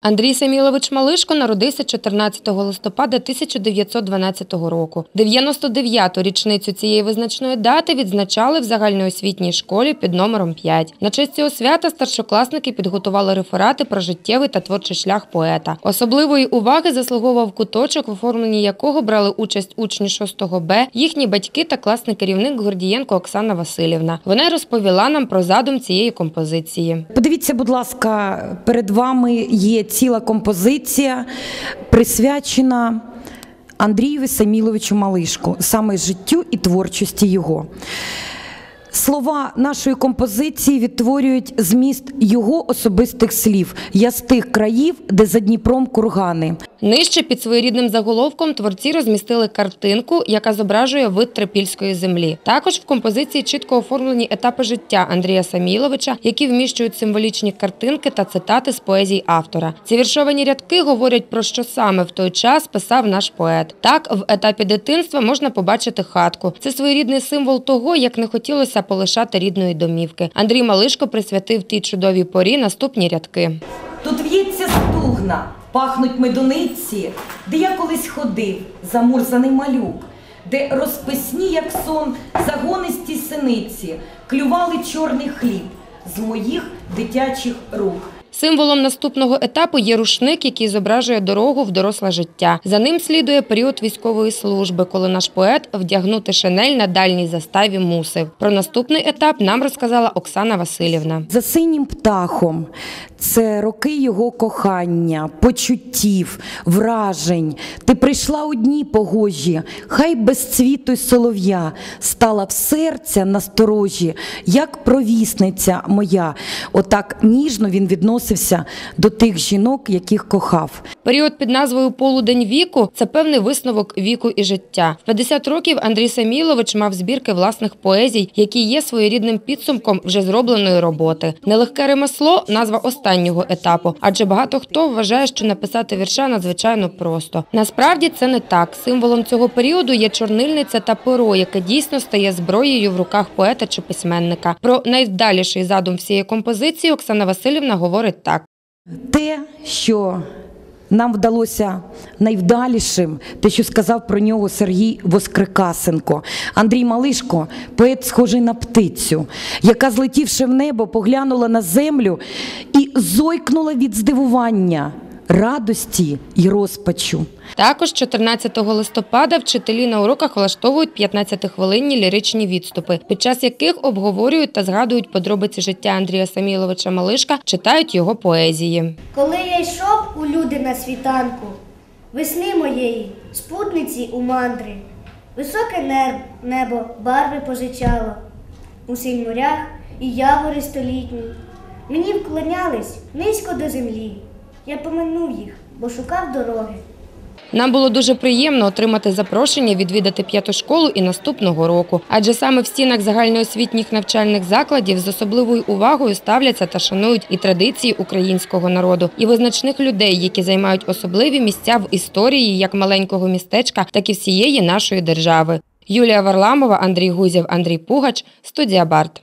Андрій Самілович Малишко народився 14 листопада 1912 року. 99-ту річницю цієї визначної дати відзначали в загальноосвітній школі під номером 5. На честь цього свята старшокласники підготували реферати про життєвий та творчий шлях поета. Особливої уваги заслуговував куточок, в оформленні якого брали участь учні 6 Б, їхні батьки та класний керівник Гордієнко Оксана Васильівна. Вона розповіла нам про задум цієї композиції. Подивіться, будь ласка, перед вами є ціла композиція, присвячена Андрію Саміловичу Малишку, саме життю і творчості його. Слова нашої композиції відтворюють зміст його особистих слів. Я з тих країв, де за Дніпром кургани. Нижче під своєрідним заголовком творці розмістили картинку, яка зображує вид трипільської землі. Також в композиції чітко оформлені етапи життя Андрія Саміловича, які вміщують символічні картинки та цитати з поезій автора. Ці віршовані рядки говорять про що саме в той час писав наш поет. Так, в етапі дитинства можна побачити хатку. Це своєрідний символ того, як не хотілося полишати рідної домівки. Андрій Малишко присвятив тій чудовій порі наступні рядки. Тут в'ється стугна, пахнуть медуниці, де я колись ходив, замурзаний малюк, де розписні, як сон, загонисті синиці, клювали чорний хліб з моїх дитячих рук. Символом наступного етапу є рушник, який зображує дорогу в доросле життя. За ним слідує період військової служби, коли наш поет вдягнути шинель на дальній заставі мусив. Про наступний етап нам розказала Оксана Васильівна. За синім птахом це роки його кохання, почуттів, вражень. Ти прийшла у дні погожі, хай без цвіту й солов'я стала в серця насторожі, як провісниця моя. Отак ніжно він відносився до тих жінок, яких кохав. Період під назвою Полудень віку це певний висновок віку і життя. В 50 років Андрій Самілович мав збірки власних поезій, які є своєрідним підсумком вже зробленої роботи. Нелегке ремесло назва останнього етапу, адже багато хто вважає, що написати вірша надзвичайно просто. Насправді це не так. Символом цього періоду є чорнильниця та перо, яке дійсно стає зброєю в руках поета чи письменника. Про найвдаліший задум всієї композиції Оксана Васильівна говорить так. Те, що нам вдалося найвдалішим, те, що сказав про нього Сергій Воскрикасенко. Андрій Малишко, поет, схожий на птицю, яка, злетівши в небо, поглянула на землю і зойкнула від здивування, радості і розпачу. Також 14 листопада вчителі на уроках влаштовують 15-хвилинні ліричні відступи, під час яких обговорюють та згадують подробиці життя Андрія Саміловича Малишка, читають його поезії. Коли я йшов у люди на світанку, весни моєї, спутниці у мандри, високе небо барви позичало, у синь морях і явори столітні. Мені вклонялись низько до землі. Я поминув їх, бо шукав дороги. Нам було дуже приємно отримати запрошення відвідати п'яту школу і наступного року, адже саме в стінах загальноосвітніх навчальних закладів з особливою увагою ставляться та шанують і традиції українського народу, і визначних людей, які займають особливі місця в історії як маленького містечка, так і всієї нашої держави. Юлія Варламова, Андрій Гузєв, Андрій Пугач, студія Барт.